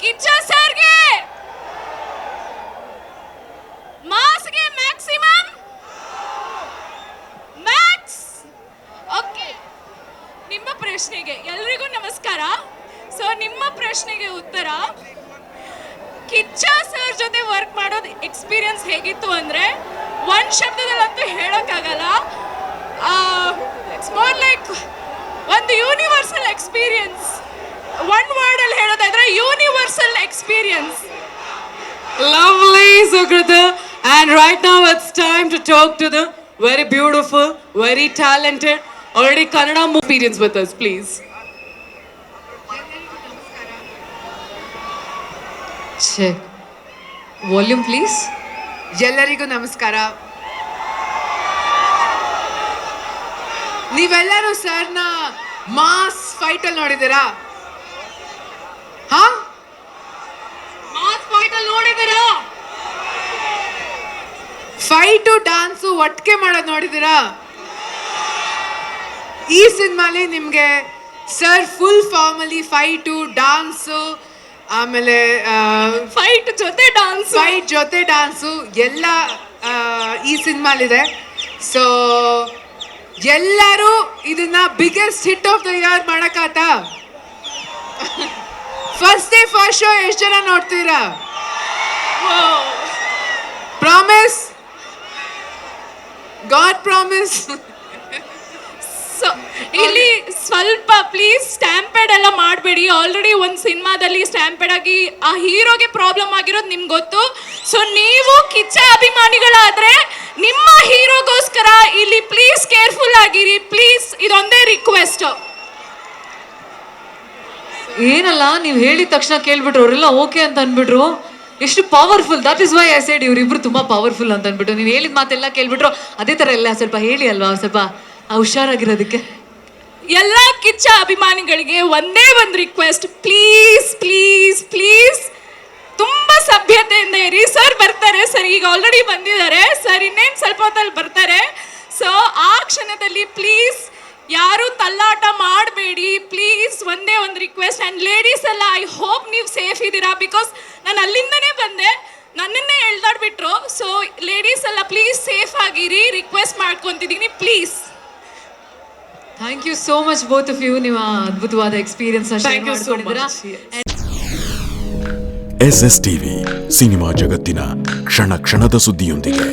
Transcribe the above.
ಕಿಚ್ಚ ಸರ್ಗೆ! ಮಾಸ್ಗೆ maximum? Max? Okay. ನಿಮ್ಮ ಪ್ರಶ್ನೆಗೆ ಎಲ್ರಿಗೂ ನಮಸ್ಕಾರ. ಸೊ, ನಿಮ್ಮ ಪ್ರಶ್ನೆಗೆ ಉತ್ತರ. ಕಿಚ್ಚ ಸರ್ ಜೊತೆ ವರ್ಕ್ ಮಾಡೋದು ಎಕ್ಸ್ಪೀರಿಯನ್ಸ್ ಹೇಗಿತ್ತು ಅಂದರೆ, ಒಂದು ಶಬ್ದದಲ್ಲಂತೂ ಹೇಳೋಕ್ಕಾಗಲ್ಲ. ಇಟ್ಸ್ ಮೋರ್ ಲೈಕ್ ಒಂದು universal experience Universal experience Lovely, Sukrita. And right now it's time to talk to the very beautiful, very talented, already Kannada movie experience with us, please. Check. Volume, please. ಎಲ್ಲರಿಗೂ ನಮಸ್ಕಾರ ನೀವೆಲ್ಲರೂ ಸರ್ನ mass fight ಅಲ್ಲಿ ನೋಡಿದ್ದೀರಾ ಹಾ fight dance ಒಟ್ಟಿಗೆ ಮಾಡೋದು ನೋಡಿದ್ದೀರಾ? ಈ ಸಿನಿಮಾಲಿ ನಿಮಗೆ sir full formally fight dance ಆಮೇಲೆ ಫೈಟ್ ಜೊತೆ ಡಾನ್ಸ್. ಫೈಟ್ ಜೊತೆ ಡಾನ್ಸು ಎಲ್ಲ ಈ ಸಿನಿಮಾಲಿದೆ. ಸೊ ಎಲ್ಲರೂ ಇದನ್ನ biggest hit of the year ಮಾಡಕ್ಕಾತ? First day first show ಎಷ್ಟು ಜನ ನೋಡ್ತೀರಾ? ಪ್ರಾಮಿಸ್ ಗಾಡ್ ಪ್ರಾಮಿಸ್ ಸೊ ಇಲ್ಲಿ ಸ್ವಲ್ಪ ಪ್ಲೀಸ್ ಸ್ಟ್ಯಾಂಪೆಡ್ ಎಲ್ಲ ಮಾಡಬೇಡಿ. ಆಲ್ರೆಡಿ ಒಂದು ಸಿನಿಮಾದಲ್ಲಿ ಸ್ಟ್ಯಾಂಪೆಡ್ ಆಗಿ ಆ ಹೀರೋಗೆ ಪ್ರಾಬ್ಲಮ್ ಆಗಿರೋದು ನಿಮ್ಗೆ ಗೊತ್ತು. ಸೊ ನೀವು ಕಿಚ್ಚ ಅಭಿಮಾನಿಗಳಾದರೆ ನಿಮ್ಮ ಹೀರೋಗೋಸ್ಕರ ಇಲ್ಲಿ ಪ್ಲೀಸ್ ಕೇರ್ಫುಲ್ ಆಗಿರಿ. ಪ್ಲೀಸ್ ಇದೊಂದೇ ರಿಕ್ವೆಸ್ಟ್ ಏನಲ್ಲ ನೀವು ಹೇಳಿದ ತಕ್ಷಣ ಕೇಳ್ಬಿಟ್ರು ಅವರೆಲ್ಲ ಓಕೆ ಅಂತ ಅಂದ್ಬಿಟ್ರು. ಎಷ್ಟು powerful that is why I side ಇವರಿಬ್ರು ತುಂಬಾ ಪವರ್ಫುಲ್ ಅಂತ ಅಂದ್ಬಿಟ್ಟು. ನೀವು ಹೇಳಿದ ಮಾತೆಲ್ಲ ಕೇಳ್ಬಿಟ್ರು. ಅದೇ ತರ ಎಲ್ಲ ಸ್ವಲ್ಪ ಹೇಳಿ ಅಲ್ವಾ ಸ್ವಲ್ಪ ಆ, ಹುಷಾರಾಗಿರೋದಕ್ಕೆ? ಎಲ್ಲ ಕಿಚ್ಚ ಅಭಿಮಾನಿಗಳಿಗೆ ಒಂದೇ ಒಂದು ರಿಕ್ವೆಸ್ಟ್ ಪ್ಲೀಸ್ ಪ್ಲೀಸ್ ಪ್ಲೀಸ್ ತುಂಬಾ ಸಭ್ಯತೆಯಿಂದ ಇರಿ. ಸರ್ ಬರ್ತಾರೆ. ಸರ್ ಈಗ ಆಲ್ರೆಡಿ ಬಂದಿದ್ದಾರೆ. ಸರ್ ಇನ್ನೇನು ಸ್ವಲ್ಪ ಹೊತ್ತಲ್ಲಿ ಬರ್ತಾರೆ. ಸೊ ಆ ಕ್ಷಣದಲ್ಲಿ ಪ್ಲೀಸ್ ಯಾರು ತಲ್ಲಾಟ ಮಾಡಬೇಡಿ. ಪ್ಲೀಸ್ ಒಂದೇ ಒಂದು ರಿಕ್ವೆಸ್ಟ್ ಆ್ಯಂಡ್ ಲೇಡೀಸ್ ಎಲ್ಲ ಐ ಹೋಪ್ ನೀವು ಸೇಫ್ ಇದ್ದೀರಾ? ಬಿಕಾಸ್ ನಾನು ಅಲ್ಲಿಂದನೇ ಬಂದೆ. ನನ್ನನ್ನೇ ಎಳ್ದಾಡ್ಬಿಟ್ರು. ಸೊ ಲೇಡೀಸ್ ಎಲ್ಲ ಪ್ಲೀಸ್ ಸೇಫ್ ಆಗಿರಿ. Request ಮಾಡ್ಕೊತಿದ್ದೀನಿ please thank you so much both of you ನಿಮ್ಮ ಅದ್ಭುತವಾದ experience S S TV cinema ಜಗತ್ತಿನ ಕ್ಷಣ ಕ್ಷಣದ ಸುದ್ದಿಯೊಂದಿಗೆ.